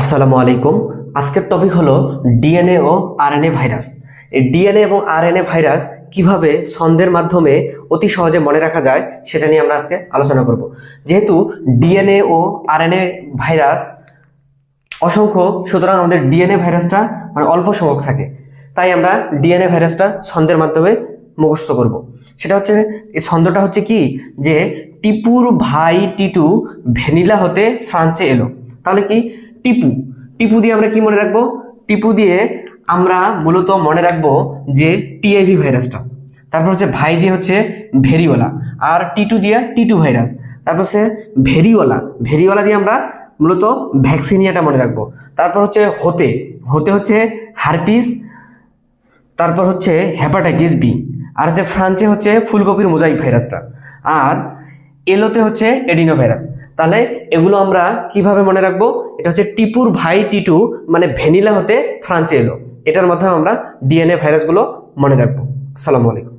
আসসালামু আলাইকুম। আজকের টপিক হলো ডিএনএ ও আরএনএ ভাইরাস এই ডিএনএ এবং আরএনএ ভাইরাস কীভাবে ছন্দের মাধ্যমে অতি সহজে মনে রাখা যায়, সেটা নিয়ে আমরা আজকে আলোচনা করব। যেহেতু ডিএনএ ও আরএনএ ভাইরাস অসংখ্য, সুতরাং আমাদের ডিএনএ ভাইরাসটা মানে অল্প সংখ্যক থাকে। তাই আমরা ডিএনএ ভাইরাসটা ছন্দের মাধ্যমে মুখস্থ করব। সেটা হচ্ছে, এই ছন্দটা হচ্ছে কি? যে টিপুর ভাই টিটু ভ্যানিলা হতে ফ্রান্সে এলো। তাহলে কি? টিপু। টিপু দিয়ে আমরা কি মনে রাখব? টিপু দিয়ে আমরা মূলত মনে রাখব যে টিআইভি ভাইরাসটা। তারপর হচ্ছে ভাই দিয়ে হচ্ছে ভেরিওলা। আর টিটু দিয়ে টিটু ভাইরাস। তারপর হচ্ছে ভেরিওলা। ভেরিওলা দিয়ে আমরা মূলত ভ্যাকসিনিয়াটা মনে রাখব। তারপর হচ্ছে হতে। হতে হচ্ছে হারপিস। তারপর হচ্ছে হ্যাপাটাইটিস বি। আর হচ্ছে ফ্রান্সে হচ্ছে ফুলকপির মোজাইক ভাইরাসটা। আর এলোতে হচ্ছে এডিনো ভাইরাস। তাহলে এগুলো আমরা কীভাবে মনে রাখব? এটা হচ্ছে টিপুর ভাই টিটু মানে ভ্যানিলা হতে ফ্রান্সে এলো। এটার মাধ্যমে আমরা ডিএনএ ভাইরাসগুলো মনে রাখব। আসসালামু আলাইকুম।